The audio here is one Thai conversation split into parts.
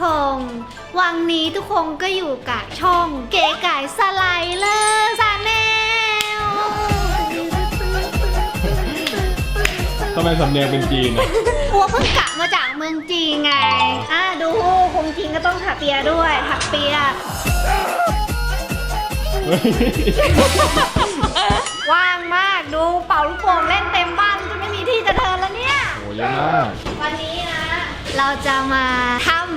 คง วังนี้ทุกคนก็อยู่กับช่อง เก๋ไก่สไลเลอร์ซาแนลทำไมสำเนียงเป็นจีนอะอัวเพิ่งกลับมาจากเมืองจีนไง อะดูคงจีนก็ต้องถักเปียด้วยถักเปียเฮ้ยว่างมากดูเป่าลูกโป่งเล่นเต็มบ้านจนไม่มีที่จะเทินแล้วเนี่ย โอ้เยอะมากวันนี้นะ เราจะมาทำประทัด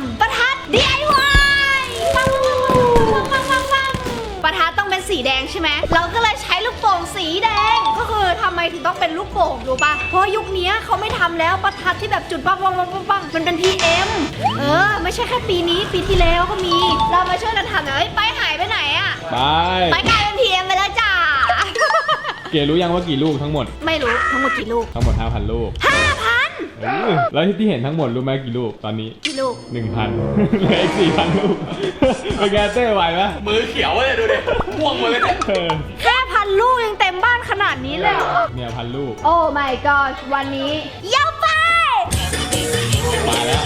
DIY ปังปังปังปังปังประทัดต้องเป็นสีแดงใช่ไหม เราก็เลยใช้ลูกโป่งสีแดง ก็คือทำไมถึงต้องเป็นลูกโป่งรู้ปะเพราะยุคนี้เขาไม่ทำแล้วประทัดที่แบบจุดปังปังปังปังปังมันเป็น PM เออ ไม่ใช่แค่ปีนี้ปีที่แล้วก็มี เรามาช่วยกันทำหน่อยเฮ้ยไปหายไปไหนอะไป ไปกลายเป็น PM ไปแล้วจ้า เก๋รู้ยังว่ากี่ลูกทั้งหมด ไม่รู้ทั้งหมดกี่ลูก ทั้งหมด 5,000 ลูก 5,000เออ แล้วที่เห็นทั้งหมดรู้ไหมกี่ลูกตอนนี้กี่ลูก1,000เหลืออีก4,000ลูกเป็นไงเต้ไหวไหมมือเขียวเลยดูดิม่วงหมดเลยเนี่ยเออแค่พันลูกยังเต็มบ้านขนาดนี้เลยเหรอเนี่ยพันลูก โอ้ my god วันนี้เย้าไปมาแล้ว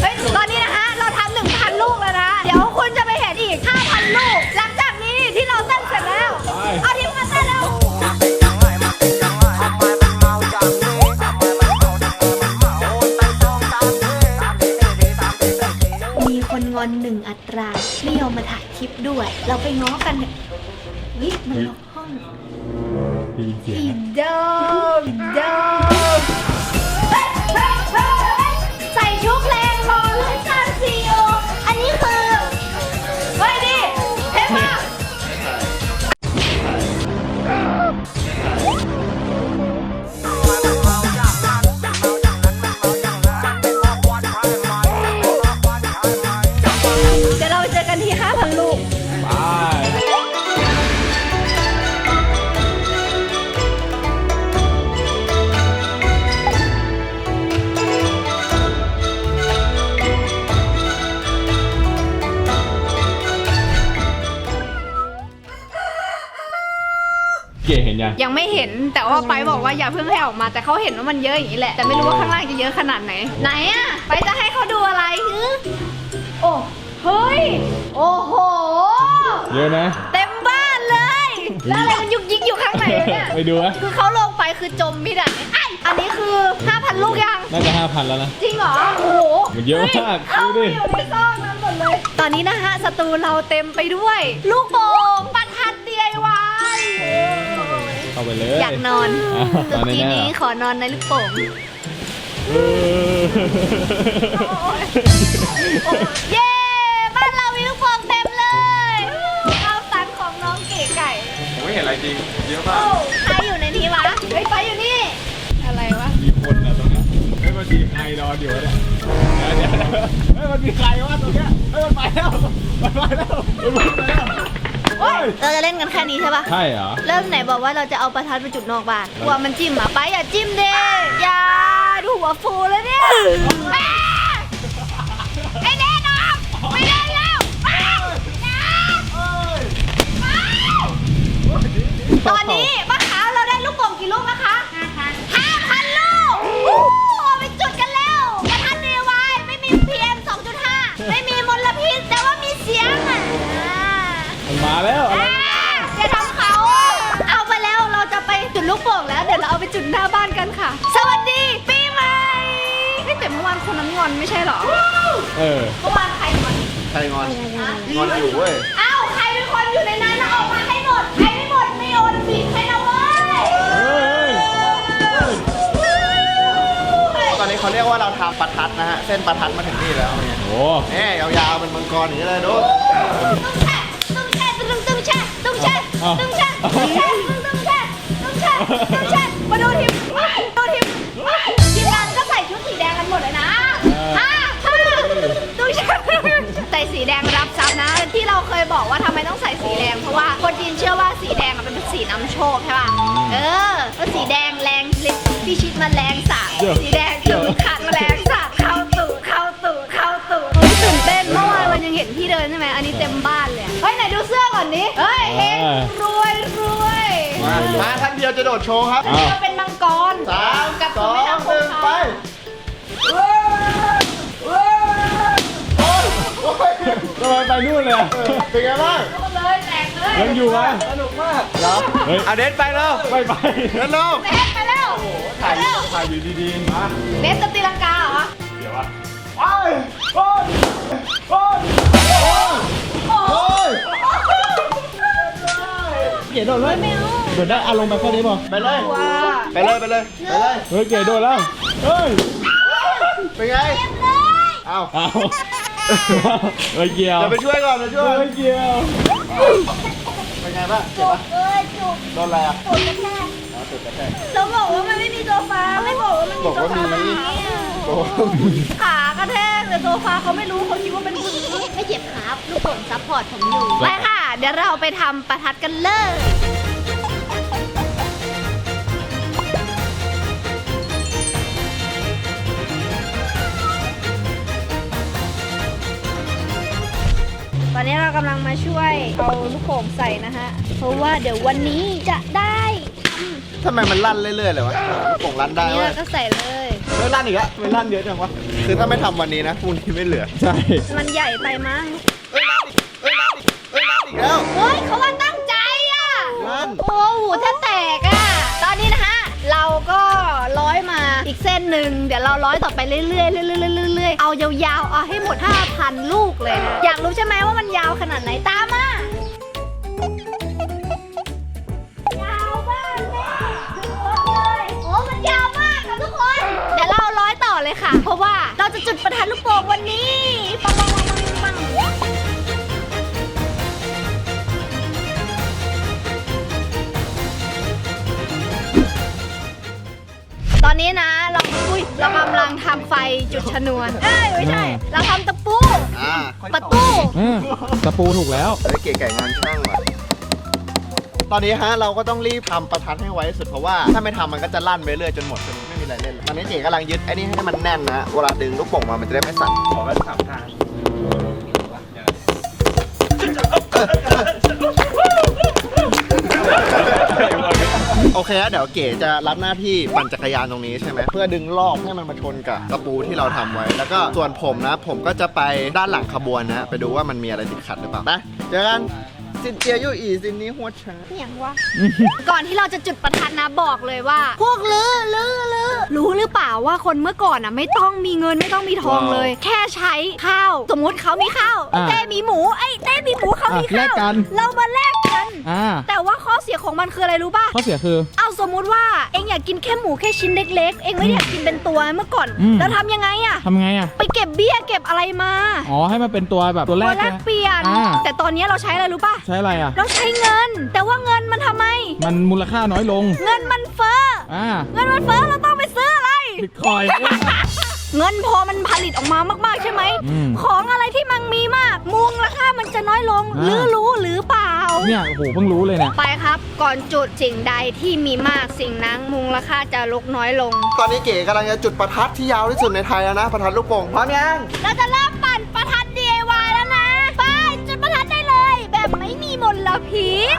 เฮ้ยตอนนี้นะคะเราทำหนึ่งพันลูกแล้วนะ เดี๋ยวคุณจะไปเห็นอีก5,000ลูกหลังจาก ด้วย เราไปง้อกันเนี่ยวิมันล็อกห้องได้ยินเสียงอีนะดอมอี เก๋เห็นยัง ยังไม่เห็นแต่ว่าไปบอกว่าอย่าเพิ่งให้ออกมาแต่เขาเห็นว่ามันเยอะอย่างนี้แหละแต่ไม่รู้ว่าข้างล่างจะเยอะขนาดไหน ไหนอะไปจะให้เขาดูอะไรฮึโอ้เฮ้ยโอ้โห เยอะนะ เต็มบ้านเลย แล้วอะไรมันยุกยิกอยู่ข้างในเนี่ยไปดูนะคือเขาลงไปคือจมมิดอะไอยอันนี้คือ 5,000 ลูกยัง น่าจะ 5,000 แล้วนะ จริงเหรอ โอ้โหมันเยอะมากเข้าดูไปดิอยู่ในซอกนั้นหมดเลย ตอนนี้นะฮะสตูเราเต็มไปด้วย ลูกโป่งประทัดเดียยวาย เข้าไปเลยอยากนอนอ้าวตุ๊นอนในกี้แน่เหรนี้อขอนอนในลูกโป่งเออเย้ บ้านเรามีลูกโป่งเต็มเลยเอาสันของน้องเก๋ไก่ผมไม่เห็นอะไรจริง เยอะมาโอ้กใครอยู่ในนี้วะเฮ้ยไปอยู่นี่ อะไรวะ มีคนนะตรงเนี้ยเฮ้ยมันมีใครนอนอยู่วะเนี่ยเดี๋ยวเดี๋ยวเฮ้ยมันมีใครวะตรงเนี้ยเฮ้ยมันไปแล้ว มันไปแล้ว มันไปแล้ว เฮ้ยเราจะเล่นกันแค่นี้ใช่ปะใช่เหรอ เริ่มไหนบอกว่าเราจะเอาประทัดไปจุดนอกบ้านกลัวมันจิ้มอะไปอย่าจิ้มเด้อย่าดูหัวฟูแล้วเนี่ยแม่ไอ้เด้นออกไม่ได้แล้วไปอย่าไปตอนนี้มะขา เออเมื่อวานใครงอนใครงอน งอนอยู่เว้ยเอ้าใครเป็นคนอยู่ในนั้นแล้วออกมาให้หมด ใครไม่หมดไม่โอนบิดให้นะเว้ยเฮ้ยเฮ้ยตอนนี้เขาเรียกว่าเราทำประทัดนะฮะ เส้นประทัดมาถึงนี่แล้วเนี่ยโอ้แน่ยาวๆเป็นมังกรอย่างนี้เลยดูตุ้งแช่ตุ้งแช่ตุ้งตุ้งแช่ตุ้งแช่ตุ้งแช่ตุ้งแช่ตุ้งแช่ตุ้งแช่ตุ้งแช่มาดูทีมดูทีม ต้องใส่สีแดงเพราะว่าคนจีนเชื่อว่าสีแดงอะเป็นสีนำโชคใช่ป่ะ เออแล้วสีแดงแรงลิฟพิชิตแมลงสาบสีแดงตูดขัดแมลงสาบเข้าตูดเข้าตูดเข้าตูดเฮ้ยตื่นเต้นเมื่อวานมันยังเห็นพี่เดินใช่ไหมอันนี้เต็มบ้านเลยอะเฮ้ยไหนดูเสื้อก่อนดิเฮ้ยเฮงรวยรวยมามาท่านเดียวจะโดดโชว์ครับอ้าวเราเป็นมังกรสามกับสตัวองแม่น้ำหคงนึ่งคาไนู่นเลยอะเป็นไงบ้างเลยแตกเลยยังอยู่ไหมสนุกมากเหรอเฮ้ยเอาเดนไปแล้วไม่ไปเดนเร็วแตกไปแล้วไปแล้วถ่ายอยู่ดีๆมาเนสจะตีลังกาเหรอเดี๋ยววะไปโอ้ยโอ้ยโอ้โอ้ยเก๋โดดเลยโดดได้อารมณ์แบบเขาได้ป่ะไปเลยว้าไปเลยไปเลยไปเลยเฮ้ยเก๋โดนแล้วเฮ้ยเป็นไงเอาเอาเฮ้ยเกี่ยวเดี๋ยวไปช่วยก่อนเดี๋ยวช่วยเฮ้ยเกี่ยวเป็นไงบ้างเจ็บปะเอ้ยจุกโดนอะไรอะปวดกระแทกอ๋อจุดกระแทก เราบอกว่ามันไม่มีโซฟาไม่บอกว่ามันมีโซฟาแบบนี้โอ้โห ขากระแทกแต่โซฟาเขาไม่รู้เขาคิดว่าเป็นพื้นไม่เจ็บครับ ลูกฝนซัพพอร์ตผมอยู่ ไปค่ะ เดี๋ยวเราไปทำประทัดกันเลย ตอนนี้เรากำลังมาช่วยเอาลูกโป่งใส่นะฮะ เพราะว่าเดี๋ยววันนี้จะได้ทำไมมันลั่นเรื่อยๆเลยวะลูกโป่งลั่นอัได้นนี้เว้ยเราก็ใส่เลย ไม่ลั่นอีกแล้วไม่ลั่นเยอะจังวะคือถ้าไม่ทำวันนี้นะพรุ่งนี้ไม่เหลือใช่มันใหญ่ไปมั้งเอ้ยลั่นอีกเอ้ยลั่นอีกเอ้ยลั่นอีกแล้ว เฮ้ยเขาว่าตั้งใจอะ ลั่น โอ้โหถ้าแตกอะ ตอนนี้นะฮะ เราก็ร้อยมาอีกเส้นหนึ่ง เดี๋ยวเราร้อยต่อ ไปเรื่อยๆเรื่อยๆเรื่อยๆเอายาวๆเอาให้หมด 5,000 ลูกเลยนะ อยากรู้ใช่ไหมว่ามันยาวขนาดไหนตามมายาวมากแม่ขึ้นรถเลยโอ้มันยาวมากค่ะทุกคน เดี๋ยวเราร้อยต่อเลยค่ะ เพราะว่าเราจะจุดประทัดลูกโป่งวันนี้ปังปังปังปังปัง อนนี้นะเราอุ้ยเรากำลังทำไฟจุดชนวน เอ้ยไม่ใช่ เราทำตะปู อ่าประตูอ่าตะปูถูกแล้ว เฮ้ยเก๋ไก่งานช่างว่ะตอนนี้ฮะเราก็ต้องรีบทำประทัดให้ไวที่สุดเพราะว่าถ้าไม่ทำมันก็จะลั่นไปเรื่อยจนหมดจนไม่มีอะไรเล่นแล้วตอนนี้เก๋กำลังยึดไอ้นี่ให้มันแน่นนะเวลาดึงลูกโป่งมามันจะได้ไม่สั่นขอกันสามทาง เคฮะเดี๋ยวเก๋จะรับหน้าที่ปั่นจักรยานตรงนี้ใช่ไหมเพื่อดึงลอกให้มันมาชนกับกระปูที่เราทำไว้ แล้วก็ส่วนผมนะ ผมก็จะไปด้านหลังขบวนนะ ไปดูว่ามันมีอะไรติดขัดหรือเปล่านะเจอกันสินเจียยู่อีสินนี้หัวช้าง อย่างวะ ก่อนที่เราจะจุดประทัดนะบอกเลยว่า พวกลือลือลือรู้หรือเปล่าว่าคนเมื่อก่อนอะไม่ต้องมีเงินไม่ต้องมีทองเลย แค่ใช้ข้าว สมมุติเขามีข้าวอ่าเต้มีหมูไอ้ยเต้มีหมูเขามีอะแลข้ากวกัน เรามาแลกกัน อ่าแต่ว่าข้อเสียของมันคืออะไรรู้ป่ะ ข้อเสียคือ เอาสมมุติว่าเองอยากกินแค่หมูแค่ชิ้นเล็กๆ เองไม่ได้อยากกินเป็นตัวเมื่อก่อน อืม แล้วทำยังไงอะทำไงอะ ไปเก็บเบี้ยเก็บอะไรมาอ๋อ ให้มันเป็นตัวแบบตัวแรตัวกแลใช่กไหมเปลี่ยน อ่า แต่ตอนนี้เราใช้อะไรรู้ป่ะ ใช้อะไรอะ เราใช้เงิน แต่ว่าเงินมันทำไม มันมูลค่าน้อยลง เงินมันเฟ้อ อ่าเงินมันเฟ้อเราต้องไปซื้ออะไร บิตคอยน์ เงินพอมันผลิตออกมามากๆใช่ไหม อืมของอะไรที่มันมีมากมูลราคามันจะน้อยลง อ่า หรือรู้หรือเปล่า เนี่ยโอ้โหเพิ่งรู้เลยเนี่ยไปครับก่อนจุดสิ่งใดที่มีมากสิ่งนั้นมูลค่าจะลดน้อยลง ตอนนี้เก๋กำลังจะจุดประทัดที่ยาวที่สุดในไทยแล้วนะประทัดลูกโป่งพร้อมยังเราจะเริ่มปั่นประทัด DIY แล้วนะ ไปจุดประทัดได้เลย แบบไม่มีมลพิษ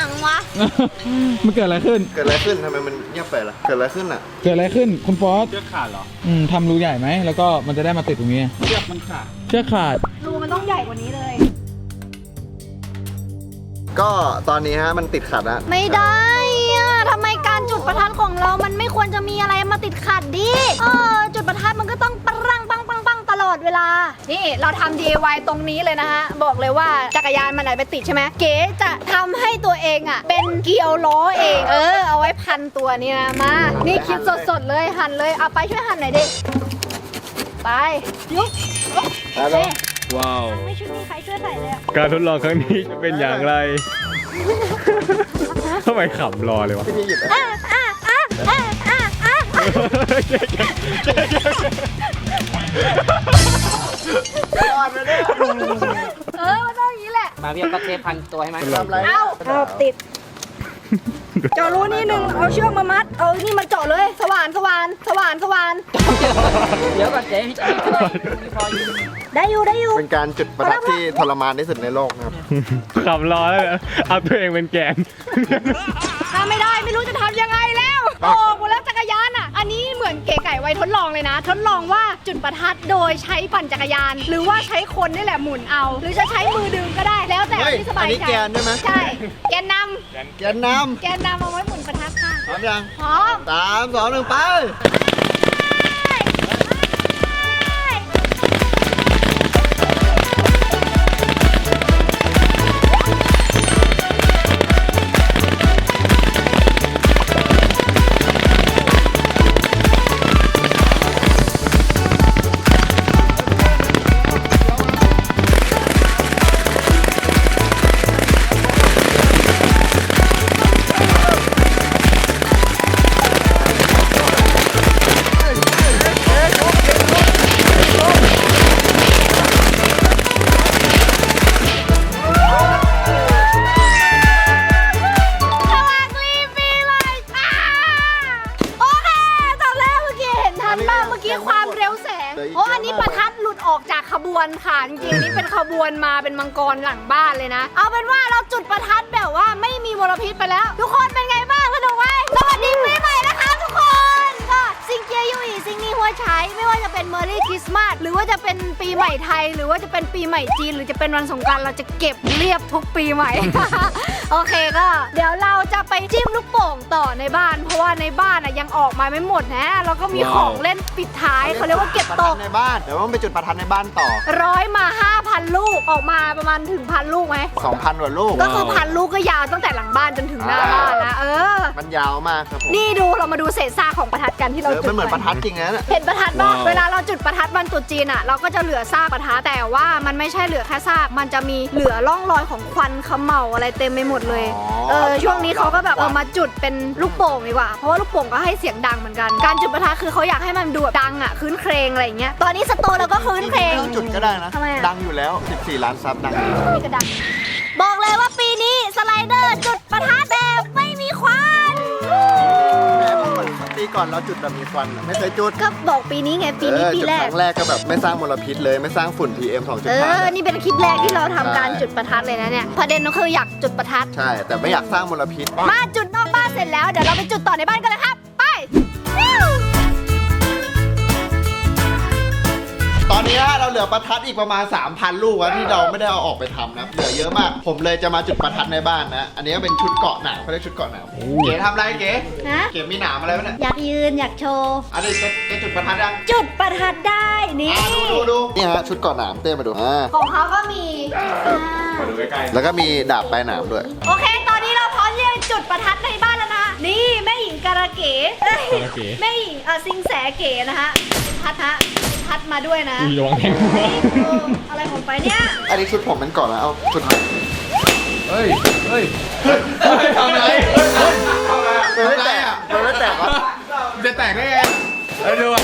ยังวะ มันเกิดอะไรขึ้น เกิดอะไรขึ้นทำไมมันเงียบไปล่ะ เกิดอะไรขึ้นอะ เกิดอะไรขึ้น คุณฟอสเชือกขาดเหรออืมทำรูใหญ่ไหม แล้วก็มันจะได้มาติดตรงนี้ เชือกมันขาด เชือกขาด รูมันต้องใหญ่กว่านี้เลย ก็ตอนนี้ฮะมันติดขัดแล้วไม่ได้อะทำไมการจุดประทัดของเรา มันไม่ควรจะมีอะไรมาติดขัดดิ เออ จุดประทัดมันก็ต้องปังปังปังปังปังต ลอดเวลา นี่เราทำ DIY ตรงนี้เลยนะฮะ บอกเลยว่าจักรยานมันไหนไปติดใช่ไหมเก๋จะทำให้ตัวเองอะ เป็นเกลียวล้อเอง เออ เอาไว้พันตัวนี่นะมา นี่คิดสดๆเลยหั่นเลย เอาไปช่วยหั่นหน่อยดิ ไปยุบยุบไปโอแล้เควว้าว ไม่ช่วยมีใครช่วยใส่เลยอะการทดลองครั้งนี้จะเป็นอย่างไร ทำไมขำรอเลยวะ พี่หยิบอะอะอะอะอะอะยอดเลย เนี่ยเออมันต้องอย่างนี้แหละ มาเรียกก็เทปพันตัวให้ไหมทำอะไรเอาเอาติด เจาะรูนี่หนึ่งเอาเชือกมามัด เอานี่มันเจาะเลย สว่านสว่านสว่านสว่านเดี๋ยวก่อนเจ๊พี่จะช่วยพี่พออยู่ได้อยู่ได้อยู่ เป็นการจุดประทัดที่ทรมานที่สุดในโลกนะครับ ขำรอแล้วเนี่ยเอาตัวเองเป็นแกน ถ้าไม่ได้ไม่รู้จะทำยังไงแล้วออกหมดแล้วจักรยานอะ อันนี้เหมือนเก๋ไก่วัยว้ทดลองเลยนะ ทดลองว่าจุดประทัดโดยใช้ปั่นจักรยาน หรือว่าใช้คนนี่แหละหมุนเอา หรือจะใช้มือดึงก็ได้แล้วแต่เฮ้ยที่สบายอันนี้ใจแกนใช่ไหม ใช่แกนนแกนนำแกนนำเอาไว้หมุนประทัดค่ะำพร้อมยังพร้อมสามสองหนึ่งไปส วแสงโอ้อันนี้ประทัดหลุดออกจากขบวนค่ะจริงๆนี่เป็นขบวนมาเป็นมังกรหลังบ้านเลยนะ เอาเป็นว่าเราจุดประทัดแบบว่าไม่มีมลพิษไปแล้ว ทุกคนเป็นไง ซิงนี่หัวใช้ไม่ว่าจะเป็นเมอรี่คริสต์มาสหรือว่าจะเป็นปีใหม่ไทย หรือว่าจะเป็นปีใหม่จีน หรือจะเป็นวันสงกรารเราจะเก็บเรียบทุกปีใหม่ โอเคก็ เดี๋ยวเราจะไปจิ้มลูกโป่งต่อในบ้าน เพราะว่าในบ้านอะยังออกมาไม่หมดนะแล้วก็มีของเล่นปิดท้ายเขาเรียกว่าเก็บประตทัดกในบ้าน เดี๋ยวต้องไปจุดประทัดในบ้านต่อ ร้อยมา 5,000 ลูกออกมาประมาณถึงพันลูกไหม 2,000กว่าลูก ก็คือพันลูกก็ยาวตั้งแต่หลังบ้านจนถึงหน้าบ้านนะเออ มันยาวมากครับผม นี่ดูเรามาดูเศษซากของประทัดกันที่เราเออจุดมันเหมือนไปประทัดจริงนะเนี่ย เห็นประทัดบ้างว้าว เวลาเราจุดประทัดวันตรุษจีนอะ เราก็จะเหลือซากประทัดแต่ว่ามันไม่ใช่เหลือแค่ซาก มันจะมีเหลือร่องรอยของควันเขมเหลาอะไรเต็มไปหมดเลย อ๋อเออช่วงนี้เขาก็แบบเออมาจุดเป็นลูกโป่งดีกว่า เพราะว่าลูกโป่งก็ให้เสียงดังเหมือนกัน การจุดประทัดคือเขาอยากให้มันดูแบบดังอะคืนเครงอะไรอย่างเงี้ย ตอนนี้สโตร์เราก็คืนเครง ไม่ต้องจุดก็ได้นะ ทำไมอะ ดังอยู่แล้ว 14 ล้านซับดังอยู่นี่ก็ดัง บอกเลยว่าปีนี้สไลเดอร์จุดประทัดแบ ปีก่อนเราจุดแบบมีควันอะไม่เคยจุดก็บอกปีนี้ไงปีนี้เออปีจุดแรคกรั้งแรกก็แบบไม่สร้างมลพิษเลยไม่สร้างฝุ่น PM เออ2.5นี่เป็นคลิปแรกที่เราทำการใช่จุดประทัดเลยนะเนี่ยประเด็นก็คืออยากจุดประทัด ใช่ แต่ไม่อยากสร้างมลพิษ มาจุดนอกบ้านเสร็จแล้ว เดี๋ยวเราไปจุดต่อในบ้านกันเลยครับ ไป อนนี้เราเหลือประทัดอีกประมาณ 3,000 ลูกอะที่เราไม่ได้เอาออกไปทำนะเหลือเยอะมาก ผมเลยจะมาจุดประทัดในบ้านนะ อันนี้ก็เป็นชุดเกาะหนามเขาเรียกชุดเกาะหนามเก๋ทำอะไรเก๋นะเก๋มีหนามอะไรวะเนี่ยอยากยืนอยากโชว์ อันนี้เก๋เก๋จุดประทัดยังจุดประทัดได้นี่อ่าดูดูดูนี่ฮะชุดเกาะหนามเต้มาดูอ่าของเขาก็มีอ่ามาดูใกล้ๆแล้วก็มีดาบปลายหนามด้วย โอเค ตอนนี้เราพร้อมที่จะจุดประทัดในบ้านแล้ว นะนี่แม่หญิงการะเก๋เอ้ยการะเก๋แม่หญิงเอ่อซิงแสเก๋นะคะพัดฮะพัดมาด้วยนะอุ้ยระวังแทงหัวเอออะไรของไปเนี่ย อันนี้ชุดผมเป็นเก่อนแล้วเอาชุดเฮ้ย เฮ้ยทำอะไรมันไม่แตกอะมันไม่แตกวะจะแตกได้ไงเอ้ยดูอะ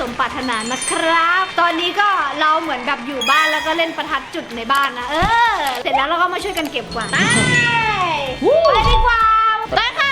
สมปรารถนานะครับ ตอนนี้ก็เราเหมือนแบบอยู่บ้านแล้วก็เล่นประทัดจุดในบ้านนะ เออ เสร็จแล้วเราก็มาช่วยกันเก็บกวาดไปไปดีกว่าไปค่ะ